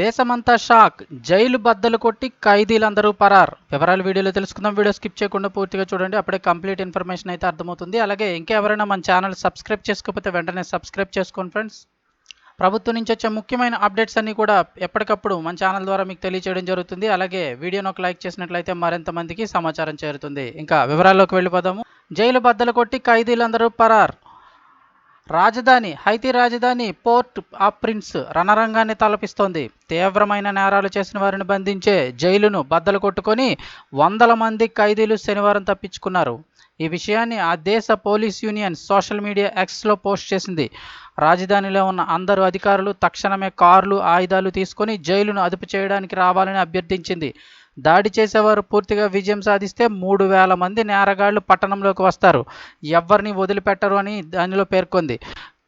దేశమంతా shock. Jail బద్దలు కొట్టి ఖైదీలందరూ పరార్. వివరాలు వీడియోలో తెలుసుకుందాం. వీడియో స్కిప్ చేయకుండా పూర్తిగా చూడండి. అప్పుడే కంప్లీట్ ఇన్ఫర్మేషన్ అయితే అర్థమవుతుంది. అలాగే ఇంకెవరైనా మన ఛానల్ సబ్స్క్రైబ్ చేసుకోకపోతే వెంటనే సబ్స్క్రైబ్ చేసుకోండి ఫ్రెండ్స్. ప్రభుత్వం నుంచి వచ్చే ముఖ్యమైన అప్డేట్స్ అన్నీ కూడా ఎప్పటికప్పుడు మన ఛానల్ ద్వారా మీకు తెలియచేయడం జరుగుతుంది. అలాగే వీడియోను ఒక లైక్ చేసినట్లయితే మరింత మందికి సమాచారం చేరుతుంది. ఇంకా వివరాల్లోకి వెళ్ళిపోదాము. జైలు బద్దలు కొట్టి ఖైదీలందరూ పరార్. రాజధాని హైతీ రాజధాని పోర్ట్ ఆఫ్ ప్రిన్స్ రణరంగాన్ని తలపిస్తోంది. తీవ్రమైన నేరాలు చేసిన వారిని బంధించే జైలును బద్దలు కొట్టుకొని వందల మంది ఖైదీలు శనివారం తప్పించుకున్నారు. ఈ విషయాన్ని ఆ దేశ పోలీస్ యూనియన్ సోషల్ మీడియా ఎక్స్లో పోస్ట్ చేసింది. రాజధానిలో ఉన్న అందరు అధికారులు తక్షణమే కార్లు ఆయుధాలు తీసుకొని జైలును అదుపు చేయడానికి రావాలని అభ్యర్థించింది. దాడి చేసేవారు పూర్తిగా విజయం సాధిస్తే మూడు వేల మంది నేరగాళ్ళు పట్టణంలోకి వస్తారు. ఎవరిని వదిలిపెట్టరు అని దానిలో పేర్కొంది.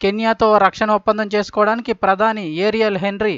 కెన్యాతో రక్షణ ఒప్పందం చేసుకోవడానికి ప్రధాని ఏరియల్ హెన్రీ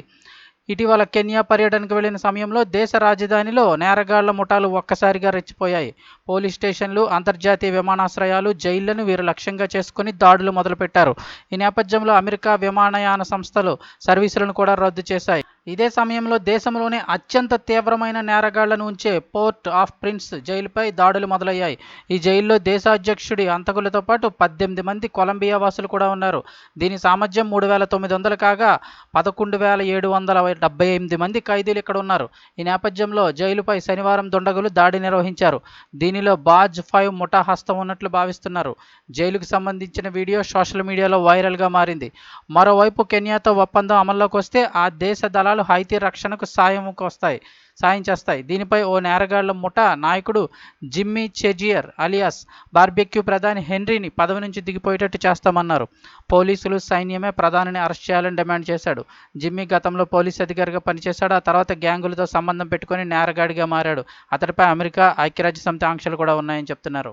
ఇటీవల కెన్యా పర్యటనకు వెళ్ళిన సమయంలో దేశ రాజధానిలో నేరగాళ్ళ ముఠాలు ఒక్కసారిగా రెచ్చిపోయాయి. పోలీస్ స్టేషన్లు అంతర్జాతీయ విమానాశ్రయాలు జైళ్ళను వీరు లక్ష్యంగా చేసుకుని దాడులు మొదలుపెట్టారు. ఈ నేపథ్యంలో అమెరికా విమానయాన సంస్థలు సర్వీసులను కూడా రద్దు చేశాయి. ఇదే సమయంలో దేశంలోనే అత్యంత తీవ్రమైన నేరగాళ్ళను ఉంచే పోర్ట్ ఆఫ్ ప్రిన్స్ జైలుపై దాడులు మొదలయ్యాయి. ఈ జైల్లో దేశాధ్యక్షుడి అంతకులతో పాటు పద్దెనిమిది మంది కొలంబియా వాసులు కూడా ఉన్నారు. దీని సామర్థ్యం మూడు వేల తొమ్మిది వందలు కాగా పదకొండు వేల ఏడు వందల డెబ్బై ఎనిమిది మంది ఖైదీలు ఇక్కడ ఉన్నారు. ఈ నేపథ్యంలో జైలుపై శనివారం దుండగులు దాడి నిర్వహించారు. దీనిలో బాజ్ ఫైవ్ ముఠా హస్తం ఉన్నట్లు భావిస్తున్నారు. జైలుకు సంబంధించిన వీడియో సోషల్ మీడియాలో వైరల్గా మారింది. మరోవైపు కెన్యాతో ఒప్పందం అమల్లోకి వస్తే ఆ దేశ దళాలు హైతీ రక్షణకు సాయంకు వస్తాయి సాయం చేస్తాయి. దీనిపై ఓ నేరగాళ్ళ ముఠా నాయకుడు జిమ్మీ చెజియర్ అలియాస్ బార్బెక్యూ ప్రధాని హెన్రీని పదవి నుంచి దిగిపోయేటట్టు చేస్తామన్నారు. పోలీసులు సైన్యమే ప్రధానిని అరెస్ట్ చేయాలని డిమాండ్ చేశాడు. జిమ్మీ గతంలో పోలీస్ అధికారిగా పనిచేశాడు. ఆ తర్వాత గ్యాంగులతో సంబంధం పెట్టుకొని నేరగాడిగా మారాడు. అతడిపై అమెరికా ఐక్యరాజ్య సమితి ఆంక్షలు కూడా ఉన్నాయని చెప్తున్నారు.